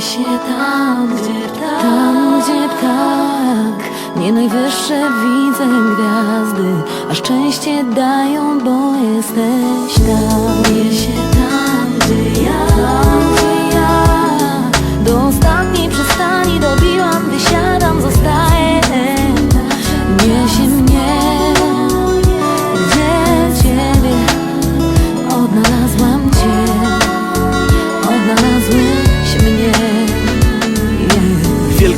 się tam, gdzie ptak, tam, gdzie ptak. Nie najwyższe widzę gwiazdy A szczęście dają, bo jesteś tam. Się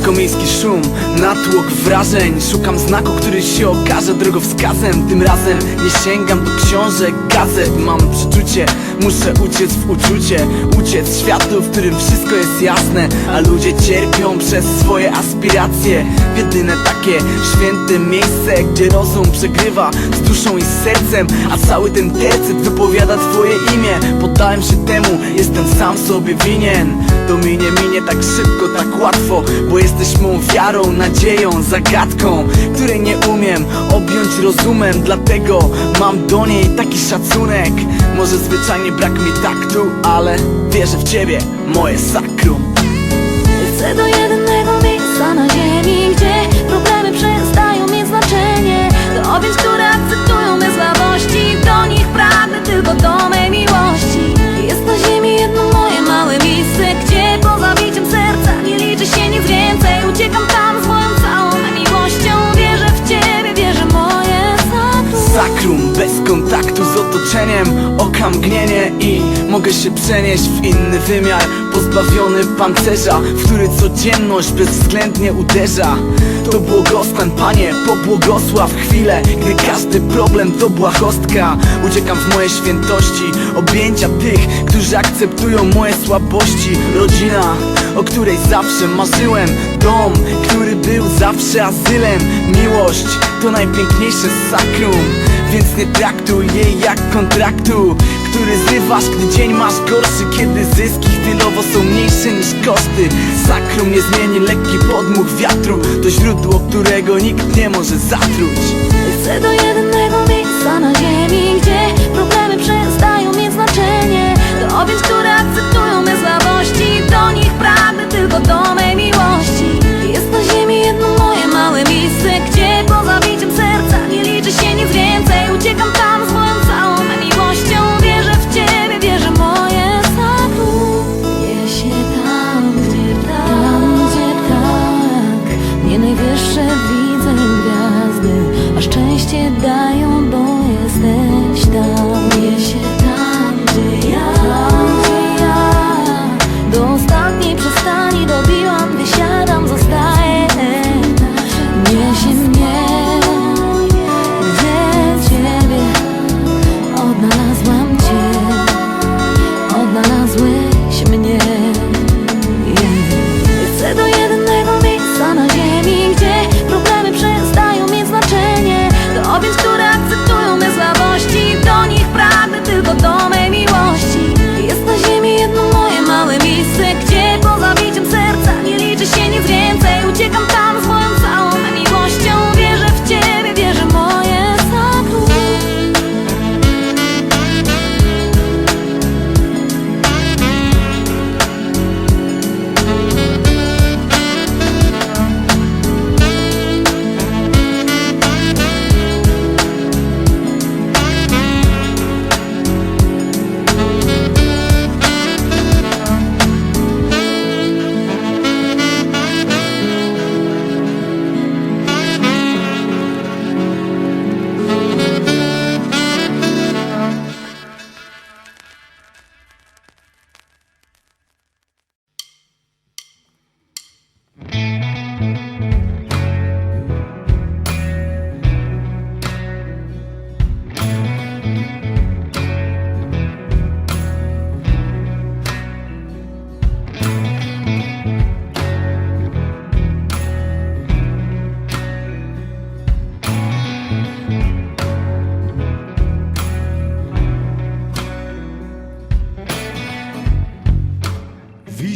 yeah. Wielkomiejski szum, natłok wrażeń. Szukam znaku, który się okaże drogowskazem. Tym razem nie sięgam do książek, gazet. Mam przeczucie, muszę uciec w uczucie. Uciec światu, w którym wszystko jest jasne. A ludzie cierpią przez swoje aspiracje. W jedyne takie święte miejsce Gdzie rozum przegrywa z duszą i z sercem. A cały ten tercet wypowiada twoje imię. Poddałem się temu, jestem sam sobie winien. To minie, minie tak szybko, tak łatwo Bo jesteś mą wiarą, nadzieją, zagadką Której nie umiem objąć rozumem. Dlatego mam do niej taki szacunek. Może zwyczajnie brak mi taktu, ale wierzę w ciebie, moje sakrum Oka mgnienie i mogę się przenieść w inny wymiar. Pozbawiony pancerza, w który codzienność bezwzględnie uderza. To błogostan, Panie, pobłogosław chwilę Gdy każdy problem to błahostka. Uciekam w moje świętości, objęcia tych, którzy akceptują moje słabości. Rodzina, o której zawsze marzyłem. Dom, który był zawsze azylem. Miłość to najpiękniejsze sakrum Więc nie traktuj jej jak kontraktu Który zrywasz, gdy dzień masz gorszy Kiedy zyski chwilowo są mniejsze niż koszty. Sakrum nie zmieni lekki podmuch wiatru To źródło, którego nikt nie może zatruć. Chcę do jedynego miejsca na ziemi Gdzie problemy przestają mieć znaczenie. Do objęć, które akceptują me słabości Do nich pragnę tylko do szczęście dają,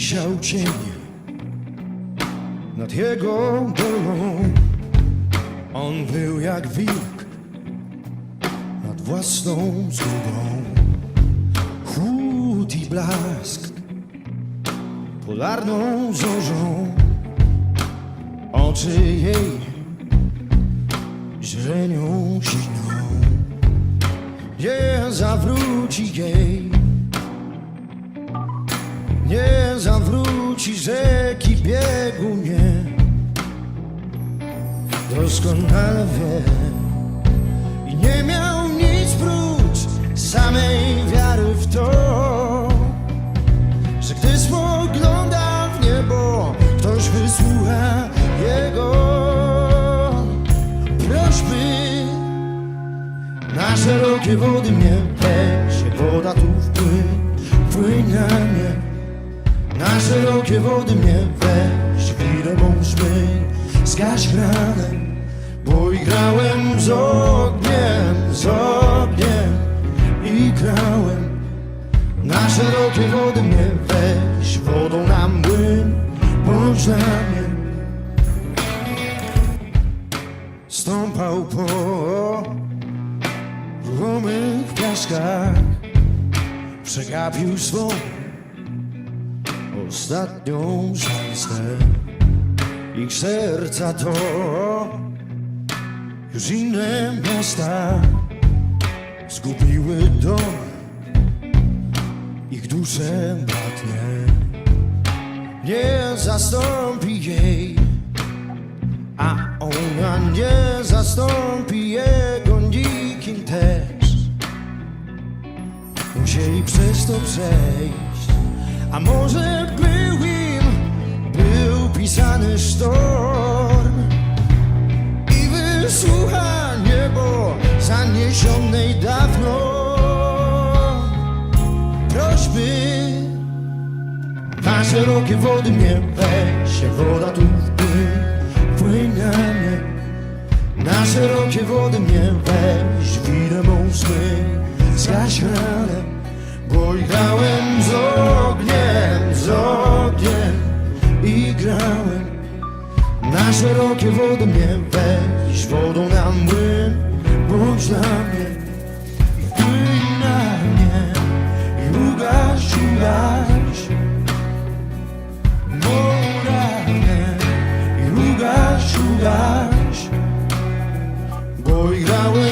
wisiał cień nad jego dolą. On był jak wilk nad własną zgubą. Chłód i blask polarną zorzą. Oczy jej zielenią siną. Nie zawróci jej, zawróci rzeki biegu nie. Doskonale wie i nie miał nic prócz samej wiary w to, że gdy spogląda w niebo, ktoś wysłucha jego prośby. Na szerokie wody mnie weź, woda tu wpłyń, wpłyń na mnie. Na szerokie wody mnie weź, chwilę mą szmyj, zgaś granę, bo i grałem z ogniem, z ogniem i grałem. Na szerokie wody mnie weź, wodą na młyn, bądź dla mnie. Stąpał po ruchomych piaskach, przegapił swą ostatnią szansę. Ich serca to już inne miasta zgubiły dom, ich dusze bratnie. Nie zastąpi jej, a ona nie zastąpi jego nikim też. Musieli przez to przejść, a może był im, był pisany sztorm i wysłucha niebo zaniesionej dawno prośby. Na szerokie wody mnie weź, jak woda tu wpłyń, wpłyń na mnie. Na szerokie wody mnie weź, widę mą zgaś ranę, bo grałem z ogniem, z ogniem i grałem. Na szerokie wody mnie weź, wodą na młyn, bądź dla mnie. I wpłyń na mnie, i ugaś, ugaś. Morane i ugaś, ugaś Bo grałem